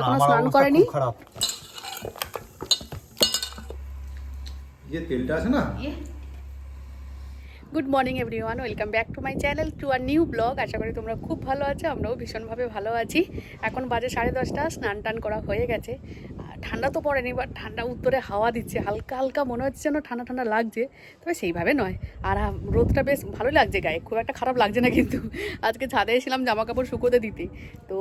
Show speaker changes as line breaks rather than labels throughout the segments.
এখনও
স্নান করেনি?
খারাপ। যে তেলটা আছে না?
Good morning everyone welcome back to my channel to R new blog আশা করি তোমরা খুব ভালো আছো আমরাও ভীষণভাবে ভালো আছি। এখন বাজে সাড়ে দশটা স্নান টান করা হয়ে গেছে। ঠান্ডা তো পড়েনি বাট ঠান্ডা উত্তরে হাওয়া দিচ্ছে। হালকা হালকা মনে হচ্ছে যেন ঠান্ডা ঠান্ডা লাগছে, তবে সেইভাবে নয়। আর রোদটা বেশ ভালোই লাগছে গায়ে, খুব একটা খারাপ লাগছে না কিন্তু। আজকে ছাদে এসেছিলাম জামা কাপড় শুকোতে দিতে। তো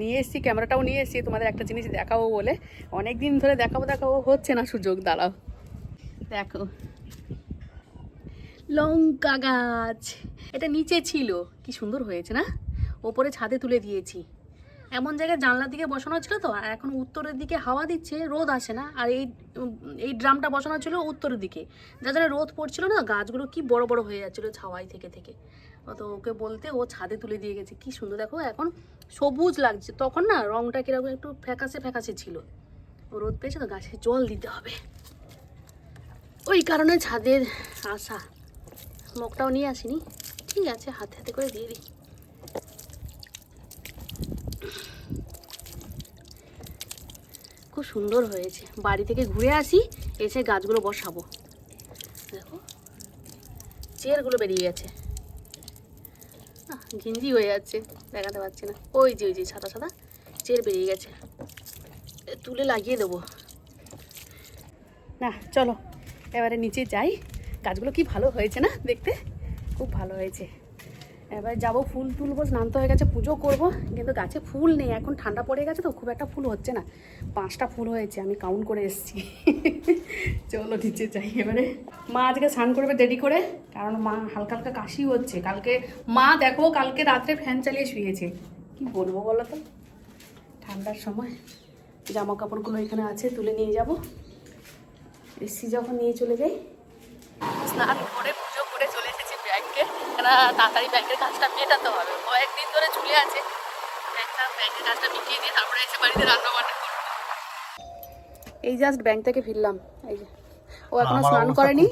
নিয়ে এসেছি, ক্যামেরাটাও নিয়ে এসেছি, তোমাদের একটা জিনিস দেখাবো বলে। অনেক দিন ধরে দেখাবো দেখাবো, হচ্ছে না সুযোগ, দাঁড়াও। দেখো। লঙ্কা গাছ, এটা নিচে ছিল। কি সুন্দর হয়েছে না? ওপরে ছাদে তুলে দিয়েছি। এমন জায়গায় জানলার দিকে বসানো ছিল তো, আর এখন উত্তরের দিকে হাওয়া দিচ্ছে, রোদ আসে না, আর এই এই ড্রামটা বসানো ছিল উত্তরের দিকে। যা জন্য রোদ পড়ছিল না, গাছগুলো কি বড় বড় হয়ে যাচ্ছিল ছাওয়াই থেকে থেকে। তো ওকে বলতে ও ছাদে তুলে দিয়ে গেছে, কি সুন্দর। দেখো এখন সবুজ লাগছে, তখন না রংটা কীরকম একটু ফ্যাকাসে ফ্যাকাসে ছিল। রোদ পেয়েছে তো গাছে জল দিতে হবে। ওই কারণে ছাদের আসা মগটাও নিয়ে আসিনি। ঠিক আছে, হাতে হাতে করে দিয়ে দিই। খুব সুন্দর হয়েছে। বাড়ি থেকে ঘুরে আসি, এসে গাছগুলো বসাবো। দেখো, চেয়ারগুলো বেরিয়ে গেছে। ঘিঞ্জি হয়ে যাচ্ছে, দেখাতে পারছি না। ওই যে ওই যে, সাদা সাদা চেয়ার বেরিয়ে গেছে। তুলে লাগিয়ে দেবো। না, চলো, এবারে নিচে যাই। গাছগুলো কি ভালো হয়েছে না দেখতে? খুব ভালো হয়েছে। এবার যাব ফুল তুলবো, স্নান তো হয়ে গেছে, পুজো করব। কিন্তু গাছে ফুল নেই, এখন ঠান্ডা পড়ে গেছে তো, খুব একটা ফুল হচ্ছে না। পাঁচটা ফুল হয়েছে, আমি কাউন্ট করে এসেছি। চলো নিচে যাই এবারে। মা আজকে স্নান করবে দেরি করে, কারণ মা হালকা হালকা কাশি হচ্ছে। কালকে মা দেখো, কালকে রাত্রে ফ্যান চালিয়ে শুয়েছে। কি বলব বলো তো? ঠান্ডার সময়। জামা কাপড়গুলো এখানে আছে, তুলে নিয়ে যাব। এসি যখন নিয়ে চলে যাই। স্নান করে পুজো করে চলে এসেছি কেন তাড়াতাড়ি ব্যাংকের কাজটা মেটাতে হবে। কয়েকদিন ধরে ঝুলে আছে। ব্যাংকটা ব্যাংকের কাজটা মিটিয়ে দিয়ে তারপরে এসে বাড়িতে রান্না বান্না করব। এই জাস্ট ব্যাংক থেকে ফিরলাম। এই যে ও
এখনও
স্নান করেনি।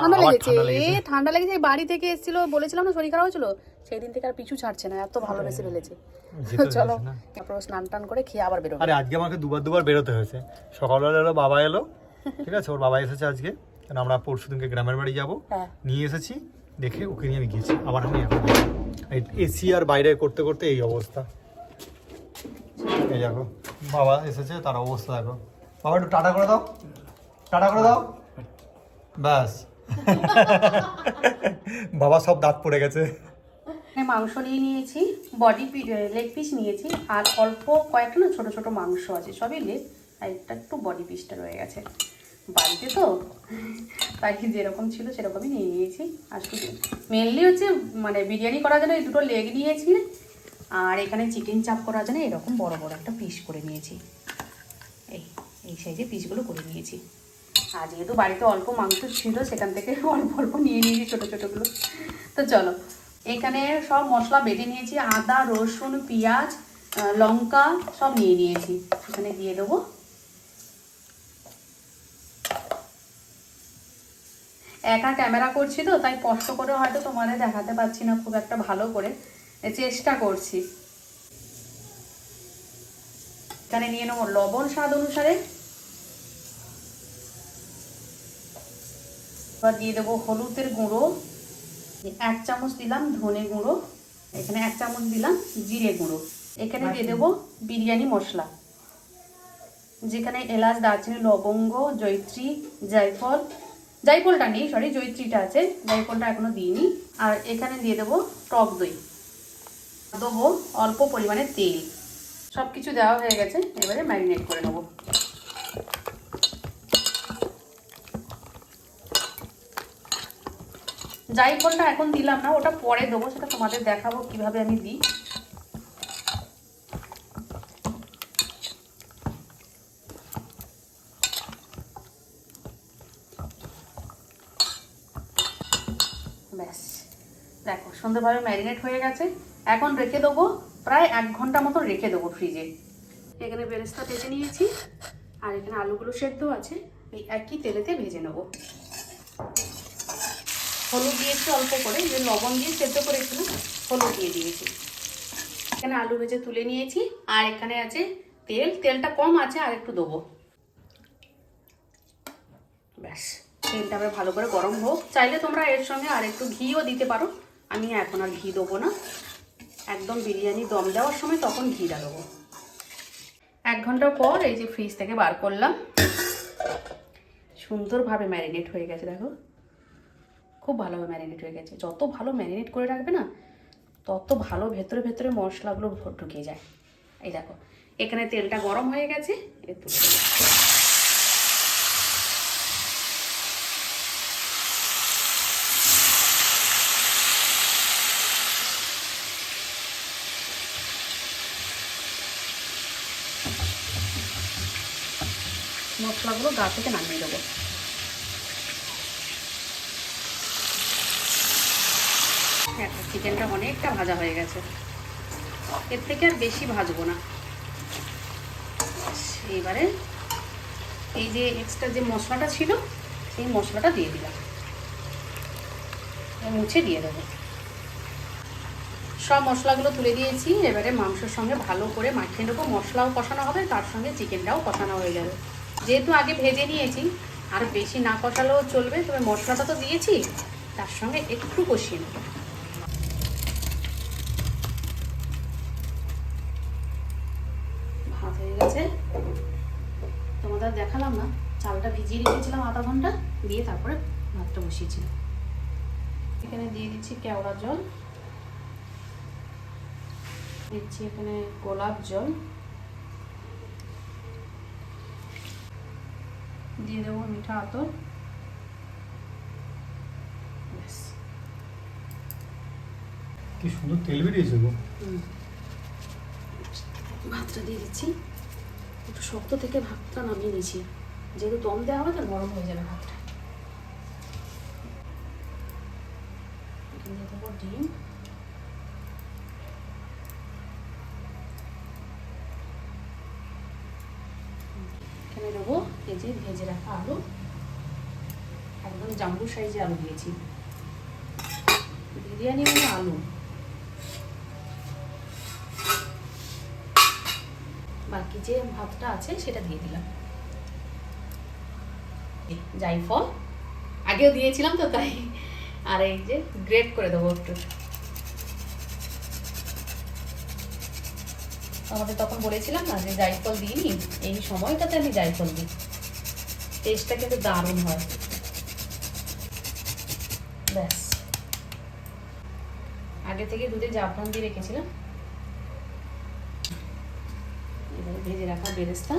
ঠান্ডা লেগেছে।
ঠান্ডা
এ
লেগেছে
ঠান্ডা লেগেছে। বাড়ি থেকে এসেছিল বলেছিলাম না শরীর খারাপ হয়েছিল? সেই দিন থেকে আর পিছু ছাড়ছে না এত ভালো ভালোবেসে ফেলেছে। চলো তারপর স্নান টান করে খেয়ে আবার বেরোবে।
আরে আজকে আমাকে দুবার দুবার বেরোতে হয়েছে। সকালবেলা এলো বাবা এলো। ঠিক আছে ওর বাবা এসেছে আজকে। কারণ আমরা পরশু দিনকে গ্রামের বাড়ি যাব।
হ্যাঁ।
নিয়ে এসেছি। দেখে ওকে নিয়ে আমি গিয়েছি, আবার আমি এখন এসি আর বাইরে করতে করতে এই অবস্থা। এই দেখো, বাবা এসেছে, তার অবস্থা দেখো। বাবা, একটু টাটা করে দাও। টাটা করে দাও। ব্যাস। বাবা সব দাঁত পড়ে গেছে।
এখানে মাংস নিয়ে নিয়েছি বডি লেগ পিস নিয়েছি, আর অল্প কয়েকটা না ছোট ছোট মাংস আছে, সবই লেগ আর একটা একটু বডি পিসটা রয়ে গেছে। বাড়িতে তো? তাই যেরকম ছিল, সেরকমই নিয়ে নিয়েছি। আর শুধু মেনলি হচ্ছে মানে বিরিয়ানি করার জন্য এই দুটো লেগ নিয়েছি আর এখানে চিকেন চাপ করার জন্য এরকম বড় বড় একটা পিস করে নিয়েছি। এই এই সাইজে পিসগুলো করে নিয়েছি। আর যেহেতু বাড়িতে অল্প মাংস ছিল, সেখান থেকে অল্প অল্প নিয়ে নিয়েছি ছোটো ছোটোগুলো তো চলো, এখানে সব মশলা বেটে নিয়েছি। আদা, রসুন, পেঁয়াজ লঙ্কা সব নিয়ে নিয়েছি। এখানে দিয়ে দেবো একা ক্যামেরা করছি তো, তাই কষ্ট করে হয়তো তোমাদের দেখাতে পারছি না, খুব একটা ভালো করে। চেষ্টা করছি। এখানে নিয়ে নেব লবণ স্বাদ অনুসারে। এবার দিয়ে দেবো হলুদের গুঁড়ো। এক চামচ দিলাম ধনে গুঁড়ো। এখানে এক চামচ দিলাম জিরে গুঁড়ো। এখানে দিয়ে দেবো বিরিয়ানি মশলা। যেখানে এলাচ, দারচিনি, লবঙ্গ জৈত্রী জায়ফল জায়ফলটা নেই সরি জৈত্রীটা আছে জায়ফলটা এখনও দিইনি। আর এখানে দিয়ে দেবো টক দই। দেবো অল্প পরিমাণে তেল। সব কিছু দেওয়া হয়ে গেছে, এবারে ম্যারিনেট করে নেব। জাইফলটা এখন দিলাম না, ওটা পরে দেবো, সেটা তোমাদের দেখাবো কীভাবে আমি দিই ব্যাস দেখো সুন্দরভাবে ম্যারিনেট হয়ে গেছে। এখন রেখে দেবো, প্রায় এক ঘণ্টা মতো রেখে দেবো ফ্রিজে এখানে বেরেস্তা ভেজে নিয়েছি, আর এখানে আলুগুলো সেদ্ধ আছে, এই একই তেলেতে ভেজে নেব। হলুদ দিয়েছি অল্প করে যে লবণ দিয়ে সেদ্ধ করেছিলাম, হলুদ দিয়ে দিয়েছি। এখানে আলু ভেজে তুলে নিয়েছি, আর এখানে আছে তেল। তেলটা কম আছে, আর একটু দেবো। ব্যাস, তেলটা আবার ভালো করে গরম হোক। চাইলে তোমরা এর সঙ্গে আর একটু ঘিও দিতে পারো। আমি এখন আর ঘি দেবো না। একদম বিরিয়ানি দম দেওয়ার সময় তখন ঘিটা দেবো। এক ঘণ্টা পর এই যে ফ্রিজ থেকে বার করলাম। সুন্দরভাবে ম্যারিনেট হয়ে গেছে, দেখো। খুব ভালোভাবে ম্যারিনেট হয়ে গেছে। যত ভালো ম্যারিনেট করে রাখবে না, তত ভালো ভেতরে ভেতরে মশলাগুলো ঢুকে যায়। এই দেখো, এখানে তেলটা গরম হয়ে গেছে একটু মশলাগুলো গা থেকে নামিয়ে দেবো হ্যাঁ চিকেনটা অনেকটা ভাজা হয়ে গেছে। এর থেকে আর বেশি ভাজবো না। এবারে এই যে এক্সট্রা যে মশলাটা ছিল, সেই মশলাটা দিয়ে দিলাম। মুছে দিয়ে দেবো। সব মশলাগুলো তুলে দিয়েছি। এবারে মাংসের সঙ্গে ভালো করে মাখিয়ে নেব। মশলাও কষানো হবে, তার সঙ্গে চিকেনটাও কষানো হয়ে যাবে। যেহেতু আগে ভেজে নিয়েছি, আর বেশি না কষালেও চলবে, তবে মশলাটা তো দিয়েছি, তার সঙ্গে একটু কষিয়ে নেব। ভাত হয়ে গেছে। তোমাদের দেখালাম না, চালটা ভিজিয়ে রেখেছিলাম আধা ঘণ্টা, দিয়ে তারপরে ভাতটা বসিয়েছিলাম। এখানে দিয়ে দিচ্ছি কেওড়া জল, দিচ্ছি এখানে গোলাপ জল। দিয়ে দেবো মিঠা আতর
কি সুন্দর তেল বেরিয়েছে গো।
ভাতটা দিয়ে দিচ্ছি। একটু শক্ত থেকে ভাতটা নামিয়ে নিয়েছি। যেহেতু দম দেওয়া হবে তো নরম হয়ে যাবে ভাতটা। দিয়ে দেবো ডিম এখানে দেবো এই যে ভেজে রাখা আলু। একদম জাম্বু সাইজে আলু দিয়েছি। বিরিয়ানি মানে আলু। বাকি যে ভাতটা আছে সেটা দিয়ে দিলাম। জাইফল। আগেও দিয়েছিলাম তো, তাই আর এই যে গ্রেট করে দেবো একটু। আমাদের তখন বলেছিলাম না যে জাইফল দিইনি, এই সময়টাতে আমি জাইফল দিই। টেস্টটা কিন্তু দারুণ হয়। ব্যাস। আগে থেকে দুধে জাফরান দিয়ে রেখেছিলাম। ভেজে রাখা বেরেস্তা।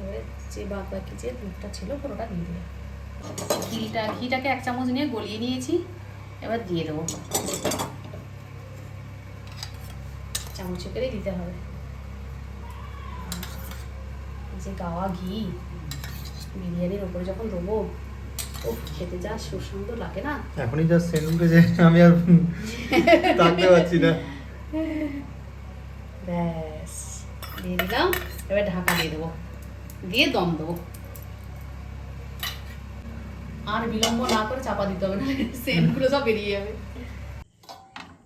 এবারে যে বাদ বাকি যে দুধটা ছিল, পুরোটা দিয়ে দিলাম। ঘিটা ঘিটাকে এক চামচ নিয়ে গলিয়ে নিয়েছি। এবার দিয়ে দেবো। চামচে করেই দিতে হবে। যে গাওয়া ঘি বিরিয়ানির ওপরে যখন দেবো ও খেতে যা সুসুন্দর লাগে না।
এখনই যা সেন্ট উঠেছে আমি আর থাকতে পারছি না।
ব্যাস দিয়ে দিলাম। এবার ঢাকা দিয়ে দেবো। দিয়ে দম দেবো। আর বিলম্ব না করে চাপা দিতে হবে না সেন্টগুলো সব বেরিয়ে যাবে।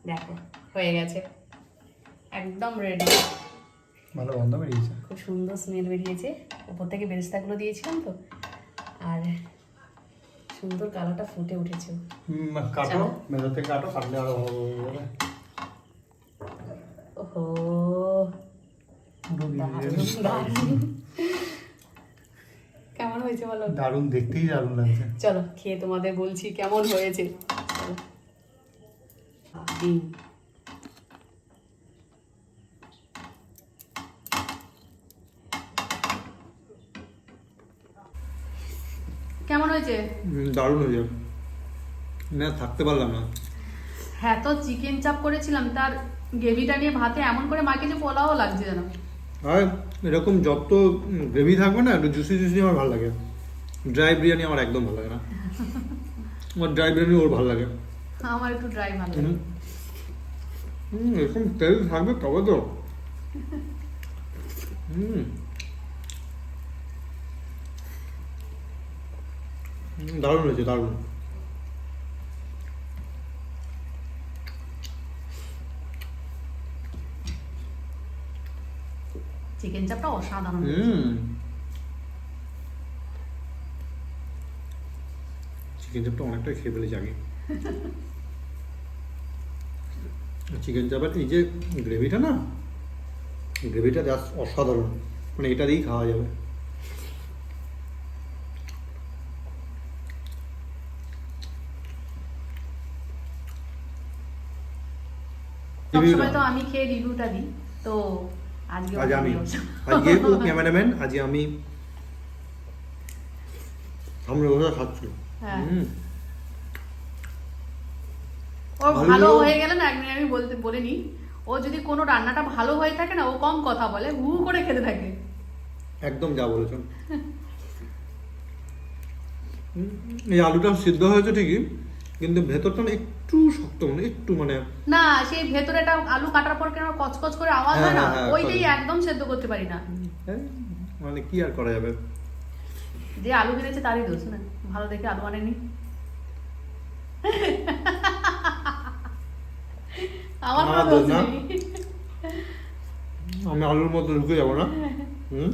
দেখো হয়ে গেছে। একদম রেডি
ভালো গন্ধ বেরিয়েছে।
খুব সুন্দর স্মেল বেরিয়েছে। উপর থেকে বেরেস্তাগুলো দিয়েছিলাম তো। আর সুন্দর কালারটা ফুটে উঠেছে।
হুম, কাটো।
চলো।
থেকে কাটো কাটলে আরও ভালো হবে
ওহো। দারুণ দারুণ। কেমন হয়েছে বলো?
দারুণ দেখতেই দারুণ লাগছে।
চলো খেয়ে তোমাদের বলছি কেমন হয়েছে। ডিম কেমন হয়েছে?
দারুণ হয়ে যাবে না থাকতে পারলাম না।
হ্যাঁ তো চিকেন চাপ করেছিলাম তার গ্রেভিটা নিয়ে ভাতে এমন করে মাকে যে পোলাও লাগছে যেন।
এরকম যত গ্রেভি থাকবে না একটু জুসি জুসি আমার ভালো লাগে। ড্রাই বিরিয়ানি আমার একদম ভালো লাগে না। আমার ড্রাই বিরিয়ানি ওর ভালো লাগে।
আমার একটু ড্রাই ভালো লাগে।
হুম। এরকম তেল থাকবে তবে তো। হুম, দারুণ হয়েছে দারুণ।
চিকেন চাপটা অসাধারণ
চিকেন চাপটা অনেকটাই খেয়ে ফেলেছি আগে চিকেন চাপের এই যে গ্রেভিটা না গ্রেভিটা জাস্ট অসাধারণ। মানে এটা দিয়েই খাওয়া যাবে।
সবসময় তো আমি খেয়ে রিভিউটা দিই তো
আজ আমি। আজকে ও ক্যামেরাম্যান আজ আমি আমরা ওরা খাচ্ছি।
হ্যাঁ। ও
ভালো।
হয়ে গেলে না একদিন আমি বলতে বলে নি ও যদি কোনো রান্নাটা ভালো হয়ে থাকে না ও কম কথা বলে হু হু করে খেতে থাকে।
একদম যা বলেছেন। এই আলুটা সিদ্ধ হয়েছে ঠিকই। কিন্তু ভেতরটা না একটু শক্ত মানে একটু মানে
না সেই ভেতরেটা আলু কাটার পর কেন কচকচ করে আওয়াজ হয় না?
হ্যাঁ, হ্যাঁ,
ওইটাই একদম সেদ্ধ করতে পারি না।
মানে কি আর করা যাবে?
যে আলু কিনেছে তারই দোষ না। ভালো দেখে আলু আনেনি। আমার কোনো দোষ নেই।
আমি আলুর মধ্যে ঢুকে যাব না। হুম?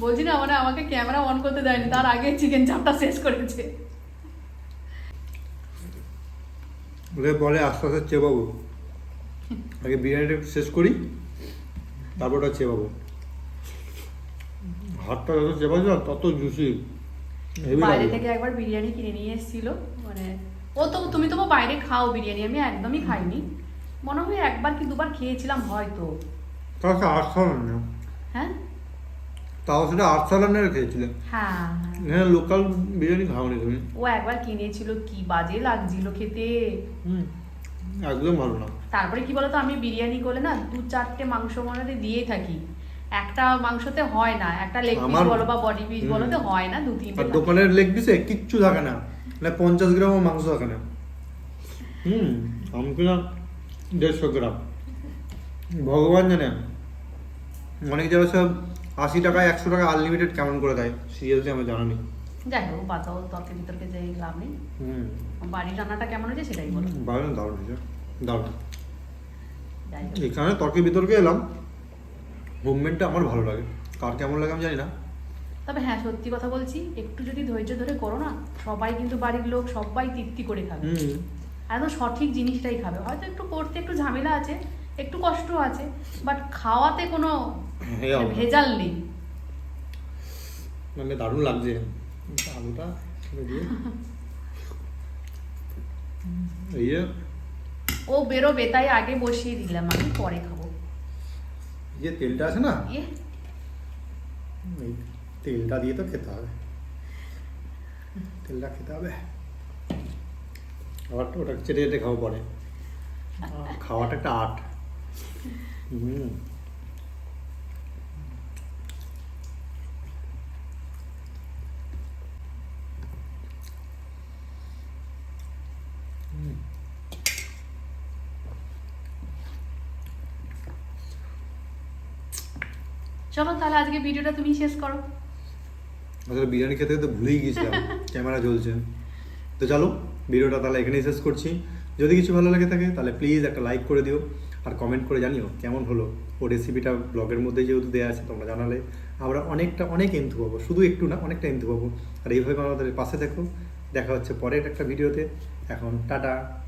বলছি না মানে আমাকে ক্যামেরা অন করতে দেয়নি তার আগে চিকেন চাপটা শেষ করেছে।
বলে বলে আস্তে আস্তে চেবাবো। আগে বিরিয়ানিটা একটু শেষ করি তারপর ওটা চেবাবো। হাতটা যত চেবাবে না তত জুসি
বাইরে থেকে একবার বিরিয়ানি কিনে নিয়ে এসেছিল মানে ও তো তুমি তো বাইরে খাও বিরিয়ানি আমি একদমই খাইনি। মনে হয় একবার কি দুবার খেয়েছিলাম হয়তো।
আট সালান না
হ্যাঁ?
তাও সেটা
হ্যাঁ।
হ্যাঁ লোকাল বিরিয়ানি খাওনি তুমি।
ও একবার কিনেছিল কি বাজে লাগছিল খেতে।
হুম একদম ভালো না।
তারপরে কি বলতো আমি বিরিয়ানি করলে না দু চারটে মাংস মনে দিয়েই থাকি। একটা মাংসতে হয় না একটা লেগ পিস বলো বা বডি পিস বলো তো হয় না দু তিনটে
দোকানের লেগ পিসে কিচ্ছু থাকে না। মানে পঞ্চাশ গ্রামও মাংস থাকে না। হুম আমি কিনা দেড়শো গ্রাম। ভগবান জানে। অনেক জায়গায় সব আশি টাকা একশো টাকা আনলিমিটেড কেমন করে দেয়? সিরিয়াসলি আমার জানা নেই।
যাই হোক বাতাও তর্কে বিতর্কে যে লাভ নেই।
হুম।
বাড়ির রান্নাটা কেমন হয়েছে সেটাই বলো।
দারুণ দারুণ হয়েছে। দারুণ। এখানে তর্কে বিতর্কে এলাম। মুভমেন্টটা আমার ভালো লাগে। কার কেমন লাগে আমি জানি না।
তবে হ্যাঁ সত্যি কথা বলছি একটু যদি ধৈর্য ধরে করো না সবাই কিন্তু বাড়ির লোক সবাই তৃপ্তি করে খাবে। একদম সঠিক জিনিসটাই খাবে। হয়তো একটু করতে একটু ঝামেলা আছে একটু কষ্ট আছে বাট খাওয়াতে কোনো ভেজাল নেই।
মানে দারুণ লাগছে। আলুটা দিয়ে।
ও বেরোবে তাই আগে বসিয়ে দিলাম আমি পরে খাব।
এই যে তেলটা আছে না?
ইয়ে।
তেলটা দিয়ে তো খেতে হবে। তেলটা খেতে হবে। আবার ওটা চেটে চেটে খাওয়া পরে। খাওয়াটা একটা আর্ট।
চলো তাহলে আজকে ভিডিওটা তুমি শেষ করো।
আসলে বিরিয়ানি খেতে খেতে ভুলেই গিয়েছিলাম, ক্যামেরা জ্বলছে। তো চলো, ভিডিওটা তাহলে এখানেই শেষ করছি। যদি কিছু ভালো লাগে থাকে, তাহলে প্লিজ একটা লাইক করে দিও। আর কমেন্ট করে জানিও কেমন হলো। ও রেসিপিটা ব্লগের মধ্যে যেহেতু দেওয়া আছে, তোমরা জানালে। আমরা অনেকটা, অনেক এন্থু পাবো শুধু একটু না, অনেকটা এন্থু পাবো আর এইভাবে আমাদের পাশে দেখো দেখা হচ্ছে পরের একটা ভিডিওতে এখন টাটা।